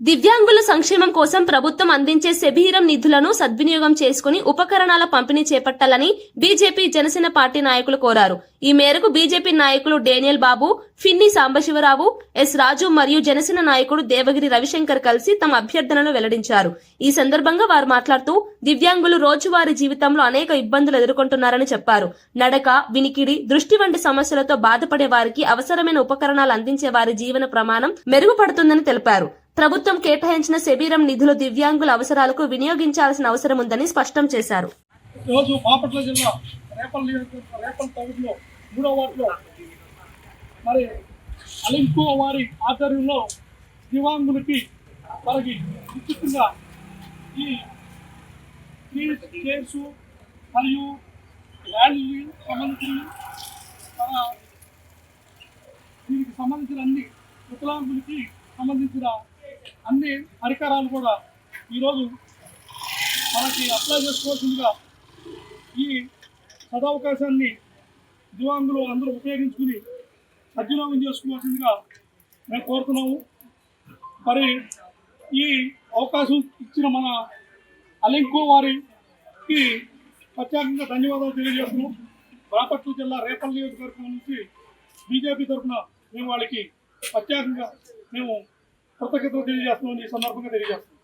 దివ్యాంగుల సంక్షేమం కోసం ప్రభుత్వం అందించే శబీరం నిధులను సద్వినియోగం చేసుకుని ఉపకరణాల పంపిణీ చేపట్టాలని బీజేపీ జనసేన పార్టీ నాయకులు కోరారు. ఈ మేరకు బీజేపీ నాయకులు డేనియల్ బాబు ఫిన్ని సాంబశివరావు ఎస్ రాజు మరియు జనసేన నాయకుడు దేవగిరి రవిశంకర్ కలిసి తమ అభ్యర్థనలు వెల్లడించారు. ఈ సందర్భంగా వారు మాట్లాడుతూ దివ్యాంగులు రోజువారీ జీవితంలో అనేక ఇబ్బందులు ఎదుర్కొంటున్నారని చెప్పారు. నడక వినికిడి దృష్టి వంటి సమస్యలతో బాధపడే వారికి అవసరమైన ఉపకరణాలు అందించే వారి జీవన ప్రమాణం మెరుగుపడుతుందని తెలిపారు. ప్రభుత్వం కేటాయించిన శబీరం నిధులు దివ్యాంగుల అవసరాలకు వినియోగించాల్సిన అవసరం ఉందని స్పష్టం చేశారు. ఈరోజు బాపట్ల జిల్లా రేపల్ రేపల్ టౌన్లో మూడో వార్డులో మరి వారి ఆధ్వర్యంలో దివాంగులకి వారికి ఉచితంగా ఈ చైర్స్ మరియు మన దీనికి సంబంధించిన అన్ని వికలాంగులకి సంబంధించిన అన్ని పరికరాలు కూడా ఈరోజు మనకి అప్లై చేసుకోవాల్సిందిగా ఈ సదవకాశాన్ని దివాంగులు అందరూ ఉపయోగించుకుని సద్వినియోగం చేసుకోవాల్సిందిగా మేము కోరుతున్నాము. మరి ఈ అవకాశం ఇచ్చిన మన అలింకు వారికి ప్రత్యేకంగా ధన్యవాదాలు తెలియజేస్తున్నాం. బాపట్ల జిల్లా రేపల్ నియోజకవర్గం నుంచి బీజేపీ తరఫున మేము వాళ్ళకి ప్రత్యేకంగా మేము కృతజ్ఞతలు తెలియజేస్తున్నాం ఈ సందర్భంగా తెలియజేస్తున్నాం.